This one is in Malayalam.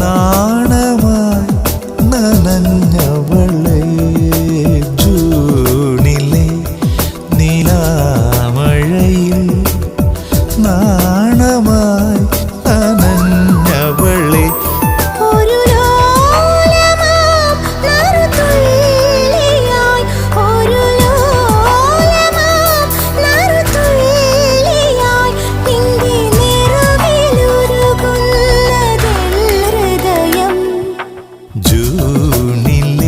നാണമായി നനഞ്ഞവളേ ജൂണിലെ നിലാമഴയിൽ നാണമായി ഊണിൽ